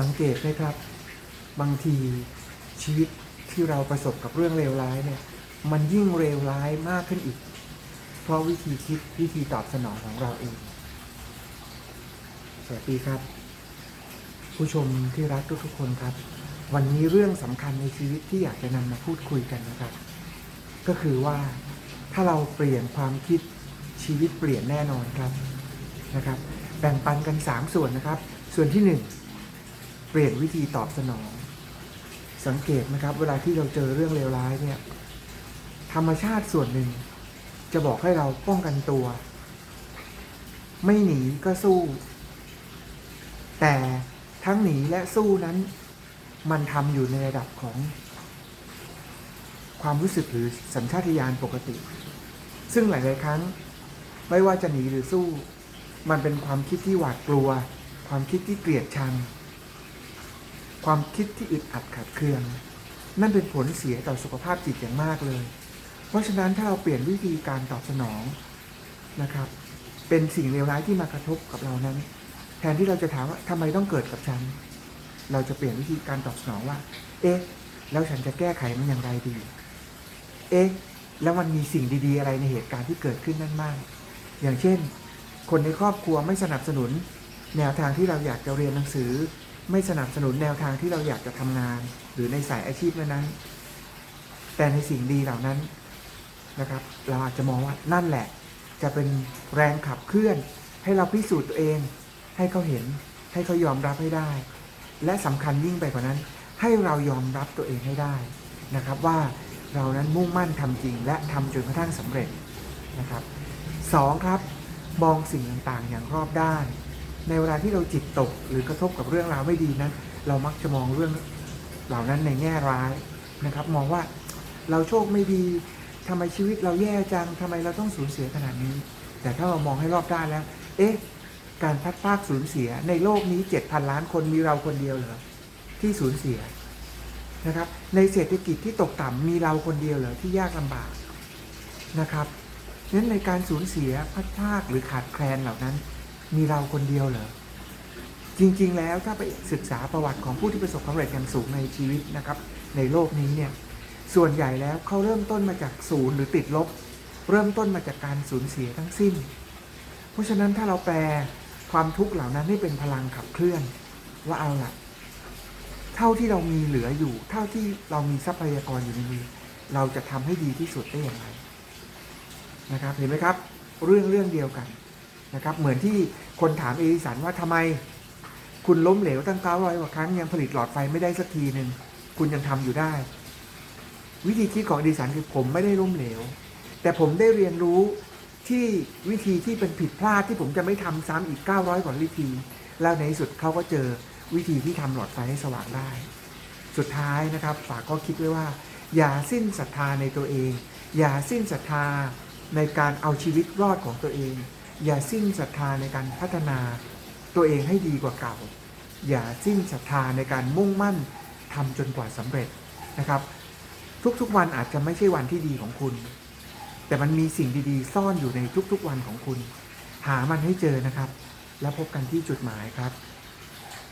สังเกตไหมครับ บางทีชีวิตที่เราประสบกับเรื่องเลวร้ายเนี่ย มันยิ่งเลวร้ายมากขึ้นอีก เพราะวิธีคิดวิธีตอบสนองของเราเอง สวัสดีครับ ผู้ชมที่รักทุกๆคนครับ วันนี้เรื่องสำคัญในชีวิตที่อยากจะนำมาพูดคุยกันนะครับ ก็คือว่าถ้าเราเปลี่ยนความคิดชีวิตเปลี่ยนแน่นอนครับนะครับ แบ่งปันกัน 3 ส่วนนะครับ ส่วนที่ 1 เปลี่ยนวิธีตอบสนอง สังเกตนะครับ เวลาที่เราเจอเรื่องเลวร้ายเนี่ย ธรรมชาติส่วนหนึ่ง จะบอกให้เราป้องกันตัว ไม่หนีก็สู้ แต่ทั้งหนีและสู้นั้น มันทำอยู่ในระดับของ ความรู้สึกหรือสัญชาตญาณปกติ ซึ่งหลาย ๆ ครั้ง ไม่ว่าจะหนีหรือสู้ มันเป็นความคิดที่หวาดกลัว ความคิดที่เกลียดชัง ความคิดที่อึดอัดขัดเคือง นั่นเป็นผลเสียต่อสุขภาพจิตอย่างมากเลย เพราะฉะนั้นถ้าเราเปลี่ยนวิธีการตอบสนองนะครับ เป็นสิ่งเลวร้ายที่มากระทบกับเรานั้น แทนที่เราจะถามว่าทำไมต้องเกิดกับฉัน เราจะเปลี่ยนวิธีการตอบสนองว่า เอ๊ะ แล้วฉันจะแก้ไขมันอย่างไรดี เอ๊ะ แล้วมันมีสิ่งดี ๆ อะไรในเหตุการณ์ที่เกิดขึ้นนั่นบ้างอย่างเช่น คนในครอบครัวไม่สนับสนุน แนวทางที่เราอยากจะเรียนหนังสือ ไม่สนับสนุนแนวทางที่เราอยากจะทำงาน หรือในสายอาชีพนั้น แต่ในสิ่งดีเหล่านั้นนะครับ เราอาจจะมองว่านั่นแหละ จะเป็นแรงขับเคลื่อน ให้เราพิสูจน์ตัวเอง ให้เขาเห็น ให้เขายอมรับให้ได้ และสำคัญยิ่งไปกว่านั้น ให้เรายอมรับตัวเองให้ได้นะครับ ว่าเรานั้นมุ่งมั่นทำจริง และทำจนกระทั่งสำเร็จนะครับสองครับ มองสิ่งต่างๆอย่างรอบด้าน ในเวลาที่เราจิตตกหรือกระทบกับเรื่องราวไม่ดีนั้นเรามักจะมองเรื่องเหล่านั้นในแง่ร้ายนะครับ มองว่าเราโชคไม่ดีทำไมชีวิตเราแย่จังทำไมเราต้องสูญเสียขนาดนี้ แต่ถ้าเรามองให้รอบด้านแล้ว เอ๊ะ การพัดพากสูญเสียในโลกนี้7,000ล้านคนมีเราคนเดียวเหรอที่สูญเสียนะครับ ในเศรษฐกิจที่ตกต่ำมีเราคนเดียวเหรอที่ยากลำบากนะครับนั้นในการสูญเสียพัดพากหรือขาดแคลนเหล่านั้น มีเราคนเดียวเหรอจริง ๆ แล้วถ้าไปศึกษาประวัติของผู้ที่ประสบความสำเร็จอย่างสูงในชีวิตนะครับ ในโลกนี้เนี่ยส่วนใหญ่แล้วเขาเริ่มต้นมาจากศูนย์หรือติดลบ เริ่มต้นมาจากการสูญเสียทั้งสิ้น เพราะฉะนั้นถ้าเราแปลความทุกข์เหล่านั้นให้เป็นพลังขับเคลื่อน ว่าเอาล่ะเท่าที่เรามีเหลืออยู่ เท่าที่เรามีทรัพยากรอยู่ในมือเราจะทำให้ดีที่สุดได้อย่างไรนะครับเห็นไหมครับ เรื่องเรื่องเดียวกัน นะครับเหมือนที่คนถามเอดิสันว่าทำไม คุณล้มเหลวตั้ง900กว่าครั้งยังผลิตหลอดไฟไม่ได้สักทีหนึ่งคุณยังทำอยู่ได้ วิธีคิดของเอดิสันคือผมไม่ได้ล้มเหลว แต่ผมได้เรียนรู้ที่วิธีที่เป็นผิดพลาดที่ผมจะไม่ทำซ้ำอีก 900 กว่าวิธี แล้วในที่สุดเขาก็เจอวิธีที่ทำหลอดไฟให้สว่างได้ สุดท้ายนะครับฝากก็คิดไว้ว่า อย่าสิ้นศรัทธาในตัวเอง อย่าสิ้นศรัทธาในการเอาชีวิตรอดของตัวเอง อย่าสิ้นศรัทธาในการพัฒนาตัวเองให้ดีกว่าเก่า อย่าสิ้นศรัทธาในการมุ่งมั่นทำจนกว่าสำเร็จนะครับ ทุกๆวันอาจจะไม่ใช่วันที่ดีของคุณ แต่มันมีสิ่งดีๆ ซ่อนอยู่ในทุกๆวันของคุณ หามันให้เจอนะครับ แล้วพบกันที่จุดหมายครับ